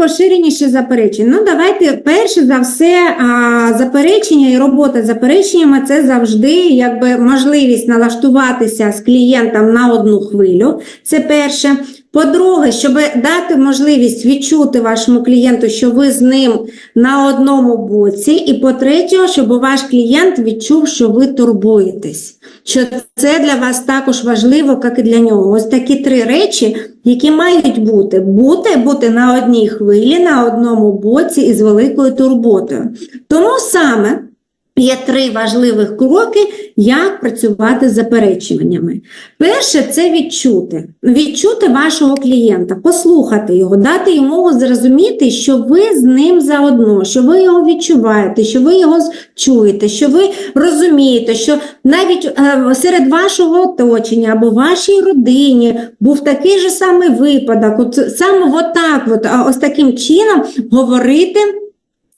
найпоширеніші заперечення. Ну, давайте перше за все заперечення і робота з запереченнями це завжди якби можливість налаштуватися з клієнтом на одну хвилю. Це перше. По-друге, щоб дати можливість відчути вашому клієнту, що ви з ним на одному боці. І по-третє, щоб ваш клієнт відчув, що ви турбуєтесь. Що це для вас також важливо, як і для нього. Ось такі три речі, які мають бути: бути, бути на одній хвилі, на одному боці і з великою турботою. Тому саме. Є три важливих кроки, як працювати з заперечуваннями. Перше це відчути. Відчути вашого клієнта, послухати його, дати йому зрозуміти, що ви з ним заодно, що ви його відчуваєте, що ви його чуєте, що ви розумієте, що навіть е, серед вашого оточення або вашій родині був такий же самий випадок. От саме отак, от, ось таким чином говорити.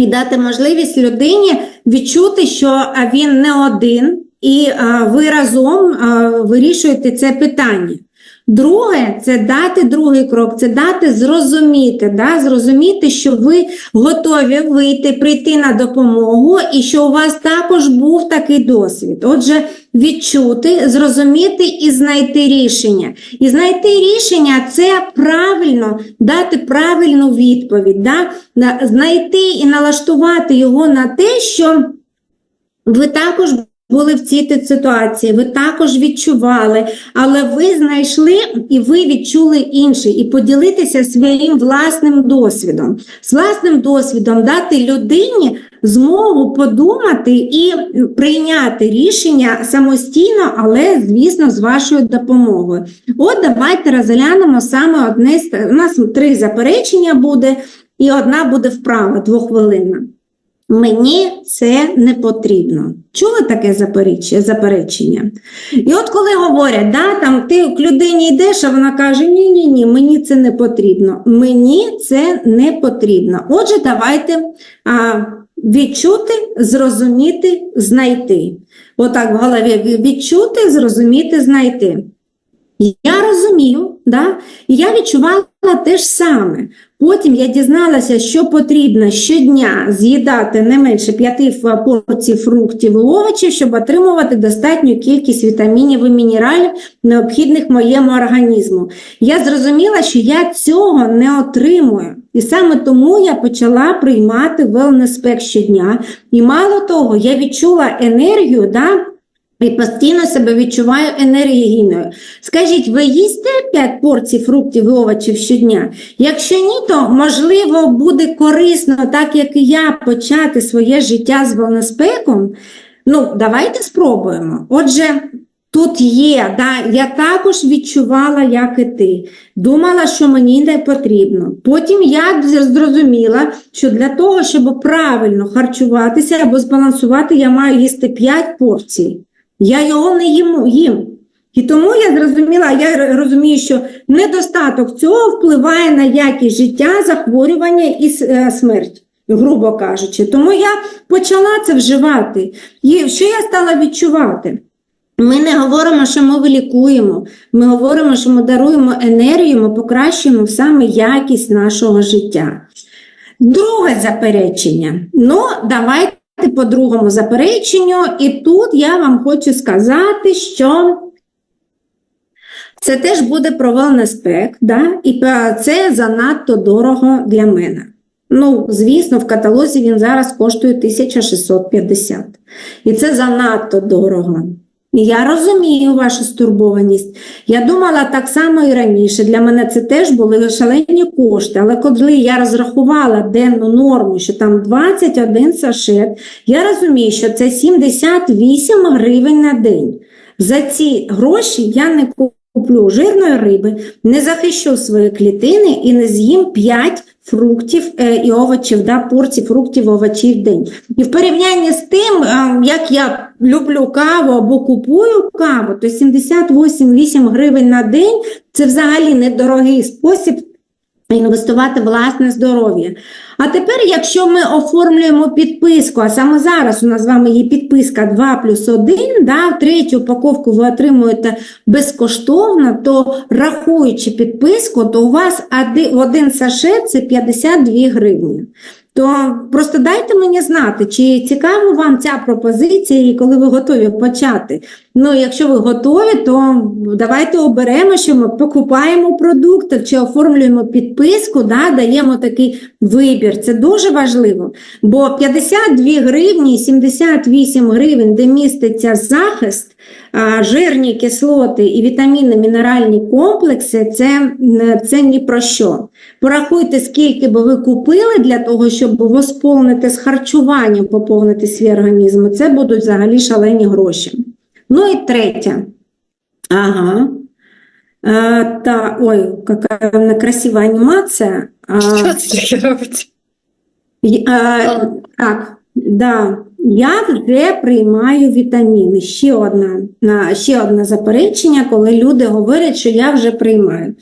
І дати можливість людині відчути, що він не один, і ви разом вирішуєте це питання. Друге, це дати другий крок, це дати зрозуміти, да, зрозуміти, що ви готові вийти, прийти на допомогу, і що у вас також був такий досвід. Отже, відчути, зрозуміти і знайти рішення. І знайти рішення це правильно дати правильну відповідь, да? знайти і налаштувати його на те, що ви також були в цій ситуації, ви також відчували, але ви знайшли і ви відчули інший, і поділитися своїм власним досвідом. З власним досвідом дати людині змогу подумати і прийняти рішення самостійно, але, звісно, з вашою допомогою. От давайте розглянемо саме одне у нас три заперечення буде, і одна буде вправа двохвилинна. Мені це не потрібно. Чули таке заперечення? І от коли говорять, да, там, ти к людині йдеш, а вона каже, ні, ні, ні, мені це не потрібно. Мені це не потрібно. Отже, давайте а, відчути, зрозуміти, знайти. Отак в голові відчути, зрозуміти, знайти. Я розумію, да? я відчувала те ж саме. Потім я дізналася, що потрібно щодня з'їдати не менше п'яти порцій фруктів і овочів, щоб отримувати достатню кількість вітамінів і мінералів, необхідних моєму організму. Я зрозуміла, що я цього не отримую. І саме тому я почала приймати wellness-пек щодня. І мало того, я відчула енергію, да, і постійно себе відчуваю енергійною. Скажіть, ви їсте 5 порцій фруктів і овочів щодня? Якщо ні, то можливо буде корисно, так як і я, почати своє життя з волноспеком. Ну, давайте спробуємо. Отже, тут є, да, я також відчувала, як і ти. Думала, що мені не потрібно. Потім я зрозуміла, що для того, щоб правильно харчуватися або збалансувати, я маю їсти 5 порцій. Я його не їм, їм. І тому я зрозуміла, я розумію, що недостаток цього впливає на якість життя, захворювання і е, смерть, грубо кажучи. Тому я почала це вживати. І що я стала відчувати? Ми не говоримо, що ми вилікуємо, ми говоримо, що ми даруємо енергію, ми покращуємо саме якість нашого життя. Друге заперечення. Ну, давайте по другому запереченню, і тут я вам хочу сказати, що це теж буде про спек, да? і це занадто дорого для мене. Ну, звісно, в каталозі він зараз коштує 1650. І це занадто дорого. Я розумію вашу стурбованість. Я думала так само і раніше. Для мене це теж були шалені кошти. Але коли я розрахувала денну норму, що там 21 сашет, я розумію, що це 78 гривень на день. За ці гроші я не куплю жирної риби, не захищу свої клітини і не з'їм 5 фруктів е, і овочів, да, порцій фруктів овочів в день. І в порівнянні з тим, е, як я люблю каву або купую каву, то 78 гривень на день це взагалі недорогий спосіб інвестувати власне здоров'я. А тепер, якщо ми оформлюємо підписку, а саме зараз у нас з вами є підписка 2 плюс 1, да, третю упаковку ви отримуєте безкоштовно, то рахуючи підписку, то у вас один, сашет це 52 гривні. То просто дайте мені знати, чи цікава вам ця пропозиція, і коли ви готові почати. Ну, якщо ви готові, то давайте оберемо, що ми покупаємо продукти чи оформлюємо підписку, да, даємо такий вибір. Це дуже важливо. Бо 52 гривні, 78 гривень, де міститься захист, жирні кислоти і вітамінно мінеральні комплекси, це, це ні про що. Порахуйте, скільки би ви купили для того, щоб восполнити з харчуванням, поповнити свій організм. Це будуть взагалі шалені гроші. Ну і третє. Ага. А, та, ой, яка вона красива анімація. Що це таке робиться? а, так, да. Я вже приймаю вітаміни. Ще одна, ще одне заперечення, коли люди говорять, що я вже приймаю.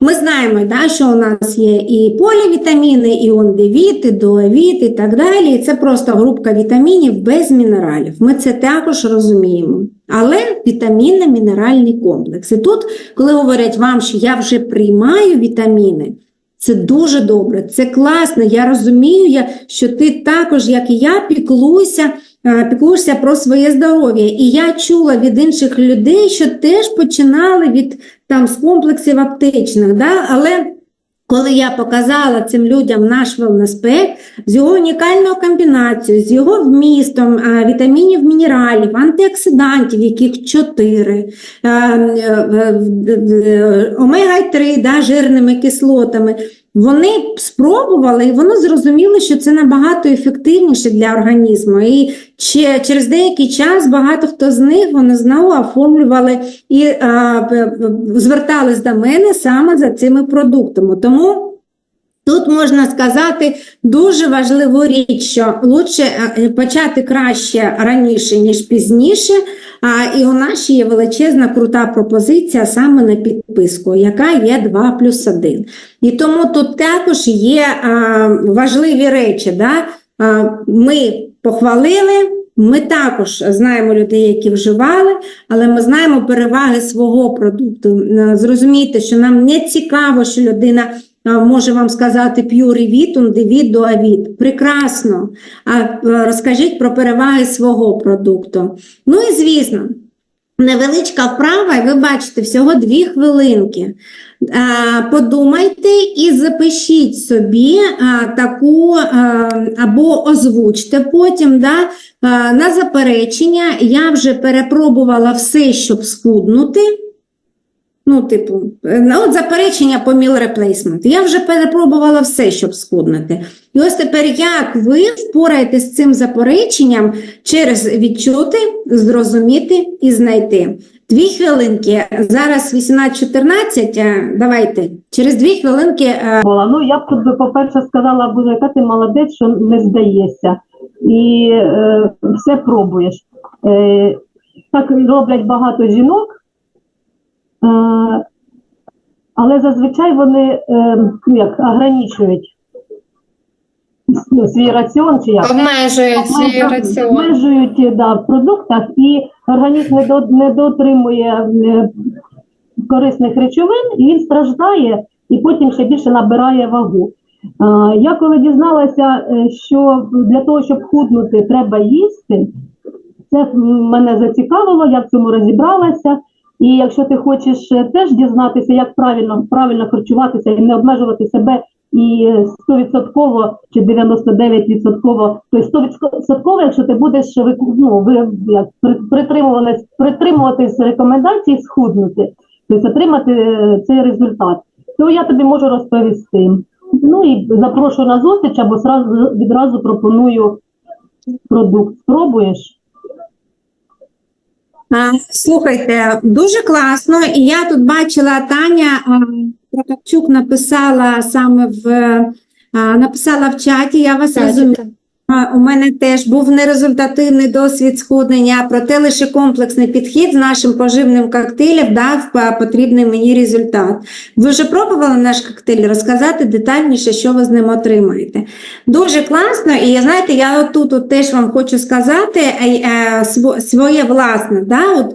Ми знаємо, да, що у нас є і полівітаміни, і ондивіт, і дуавіт, і так далі. І це просто групка вітамінів без мінералів. Ми це також розуміємо. Але вітамінно-мінеральний комплекс. І тут, коли говорять вам, що я вже приймаю вітаміни, це дуже добре, це класно. Я розумію, я, що ти також, як і я, піклуйся, е, піклуєшся про своє здоров'я. І я чула від інших людей, що теж починали від там з комплексів аптечних. Да? Але коли я показала цим людям наш wellness з його унікальною комбінацією, з його вмістом а, вітамінів, мінералів, антиоксидантів, яких 4, омега-3 да, жирними кислотами, вони спробували і вони зрозуміли, що це набагато ефективніше для організму. І ще через деякий час багато хто з них вони знову оформлювали і а, звертались до мене саме за цими продуктами. Тому Тут можна сказати дуже важливу річ, що лучше е, почати краще раніше, ніж пізніше. А, і у нас ще є величезна крута пропозиція саме на підписку, яка є 2 плюс 1. І тому тут також є а, важливі речі. Да? А, ми похвалили. Ми також знаємо людей, які вживали, але ми знаємо переваги свого продукту. Е, Зрозумійте, що нам не цікаво, що людина може вам сказати п'юрівіт, ундивіт, дуавіт. Прекрасно. А е, розкажіть про переваги свого продукту. Ну і звісно, невеличка вправа, і ви бачите, всього дві хвилинки. Подумайте і запишіть собі таку або озвучте потім да, на заперечення. Я вже перепробувала все, щоб схуднути. Ну, типу, е, от заперечення по meal replacement. Я вже перепробувала все, щоб схуднути. І ось тепер, як ви впораєтесь з цим запереченням через відчути, зрозуміти і знайти. Дві хвилинки, зараз 18.14, е, давайте, через дві хвилинки е. Ну, я б тут би, по-перше, сказала, Боже, яка ти молодець, що не здаєшся. І е, все пробуєш. Е, так роблять багато жінок, але зазвичай вони е, ну, як, ограничують ну, свій раціон чи як. Обмежують свій раціон. Обмежують да, в продуктах, і організм не, дотримує е, корисних речовин, і він страждає і потім ще більше набирає вагу. Я коли дізналася, е, що для того, щоб худнути, треба їсти, це мене зацікавило, я в цьому розібралася. І якщо ти хочеш е, теж дізнатися, як правильно, правильно харчуватися і не обмежувати себе і е, 100% чи 99%, тобто 100%, якщо ти будеш ну, ви, як, притримуватись, притримуватись рекомендацій схуднути, тобто отримати е, цей результат, то я тобі можу розповісти. Ну і запрошую на зустріч або зразу, відразу пропоную продукт. Спробуєш? Слухайте, дуже класно. І я тут бачила Таня Прокопчук написала саме в написала в чаті. Я вас розумію. У мене теж був нерезультативний досвід схуднення, проте лише комплексний підхід з нашим поживним коктейлем дав потрібний мені результат. Ви вже пробували наш коктейль? Розказати детальніше, що ви з ним отримаєте. Дуже класно, і знаєте, я отут от теж вам хочу сказати е, сво- своє власне. Да? От,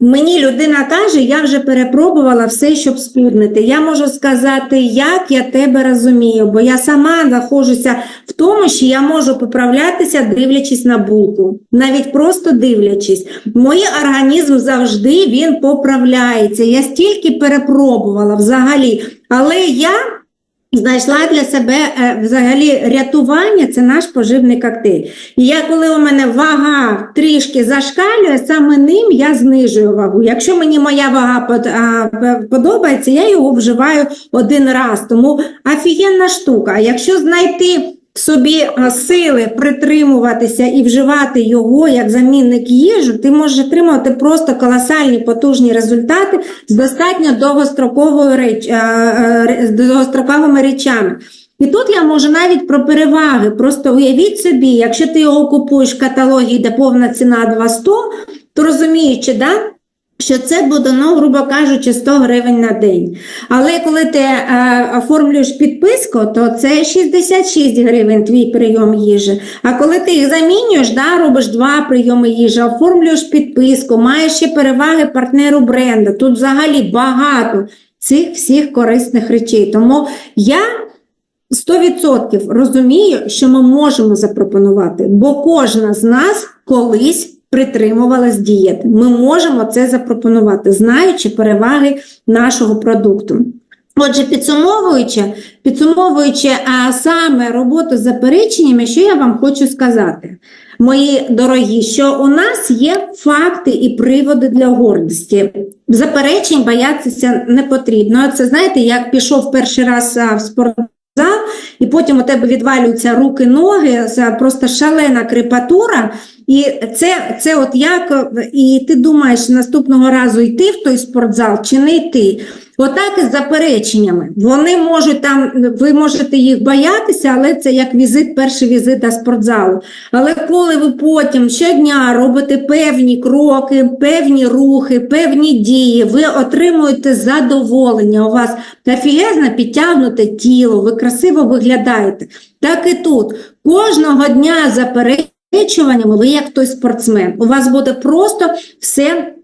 мені людина каже, я вже перепробувала все, щоб схуднити. Я можу сказати, як я тебе розумію, бо я сама знаходжуся в тому, що я можу поправлятися, дивлячись на булку, навіть просто дивлячись. Мій організм завжди він поправляється. Я стільки перепробувала взагалі, але я. Знайшла для себе е, взагалі рятування це наш поживний коктейль. І я, коли у мене вага трішки зашкалює, саме ним я знижую вагу. Якщо мені моя вага под, подобається, я його вживаю один раз. Тому офігенна штука. Якщо знайти в собі сили притримуватися і вживати його як замінник їжі, ти можеш отримати просто колосальні потужні результати з достатньо довгостроковою реч, довгостроковими речами. І тут я можу навіть про переваги. Просто уявіть собі, якщо ти його купуєш в каталогі, де повна ціна 200, то розуміючи, да, що це буде, ну, грубо кажучи, 100 гривень на день. Але коли ти е, оформлюєш підписку, то це 66 гривень твій прийом їжі. А коли ти їх замінюєш, да, робиш два прийоми їжі, оформлюєш підписку, маєш ще переваги партнеру бренду. Тут взагалі багато цих всіх корисних речей. Тому я 100% розумію, що ми можемо запропонувати, бо кожна з нас колись притримувалась дієти. Ми можемо це запропонувати, знаючи переваги нашого продукту. Отже, підсумовуючи, підсумовуючи а саме роботу з запереченнями, що я вам хочу сказати, мої дорогі, що у нас є факти і приводи для гордості. Заперечень боятися не потрібно. Це знаєте, як пішов перший раз в спортзал, і потім у тебе відвалюються руки, ноги, це просто шалена крепатура. І це, це от як, і ти думаєш наступного разу йти в той спортзал чи не йти. Отак і з запереченнями. Вони можуть там, ви можете їх боятися, але це як візит, перший візит до спортзалу. Але коли ви потім щодня робите певні кроки, певні рухи, певні дії, ви отримуєте задоволення. У вас офігезно підтягнуте тіло, ви красиво виглядаєте. Так і тут. Кожного дня заперечуваннями ви як той спортсмен. У вас буде просто все е,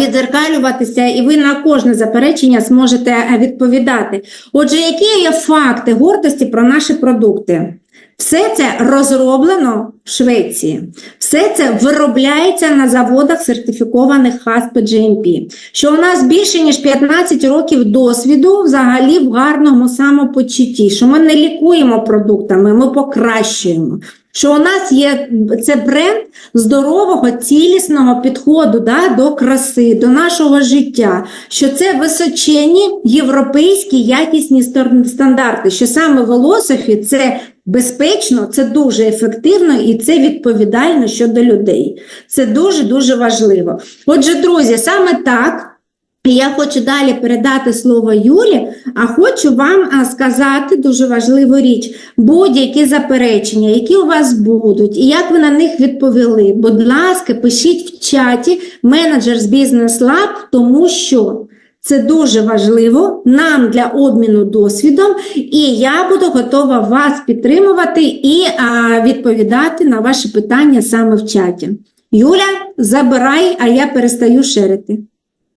відзеркалюватися, і ви на кожне заперечення зможете е, відповідати. Отже, які є факти гордості про наші продукти? Все це розроблено в Швеції. Все це виробляється на заводах сертифікованих HACCP GMP. Що у нас більше ніж 15 років досвіду взагалі в гарному самопочутті, що ми не лікуємо продуктами, ми покращуємо. Що у нас є це бренд здорового, цілісного підходу да, до краси, до нашого життя, що це височені європейські якісні стандарти, що саме волософі це безпечно, це дуже ефективно і це відповідально щодо людей. Це дуже-дуже важливо. Отже, друзі, саме так. Я хочу далі передати слово Юлі, а хочу вам сказати дуже важливу річ: будь-які заперечення, які у вас будуть, і як ви на них відповіли. Будь ласка, пишіть в чаті менеджер з бізнес лаб, тому що це дуже важливо нам для обміну досвідом, і я буду готова вас підтримувати і а, відповідати на ваші питання саме в чаті. Юля, забирай, а я перестаю шерити.